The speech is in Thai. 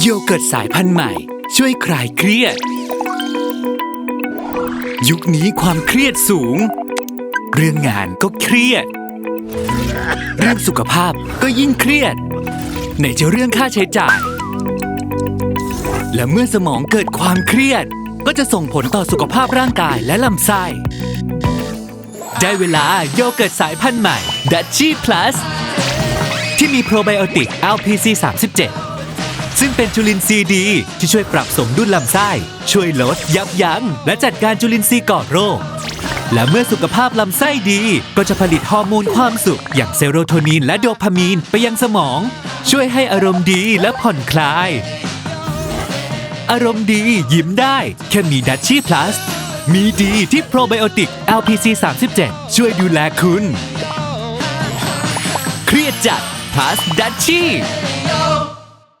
โยเกิร์ตสายพันธุ์ใหม่ ช่วยคลายเครียด ยุคนี้ความเครียดสูง เรื่องงานก็เครียด เรื่องสุขภาพก็ยิ่งเครียดไหนจะเรื่องค่าใช้จ่าย และเมื่อสมองเกิดความเครียด ก็จะส่งผลต่อสุขภาพร่างกายและลำไส้ได้เวลาโยเกิร์ตสายพันธุ์ใหม่ดัชชี่ plus ที่มีโปรไบโอติก LPC 37 ซึ่งเป็นจุลินทรีย์ดี ที่ช่วยปรับสมดุลลำไส้ ช่วยลดยับยั้งและจัดการจุลินทรีย์ก่อโรค และเมื่อสุขภาพลำไส้ดี ก็จะผลิตฮอร์โมนความสุข อย่างเซโรโทนินและโดพามีนไปยังสมอง ช่วยให้อารมณ์ดีและผ่อนคลาย อารมณ์ดียิ้มได้แค่มีดัชชี่ plus มีดีที่โปรไบโอติก LPC 37 ช่วยดูแลคุณ เครียดจัด plus ดัชชี่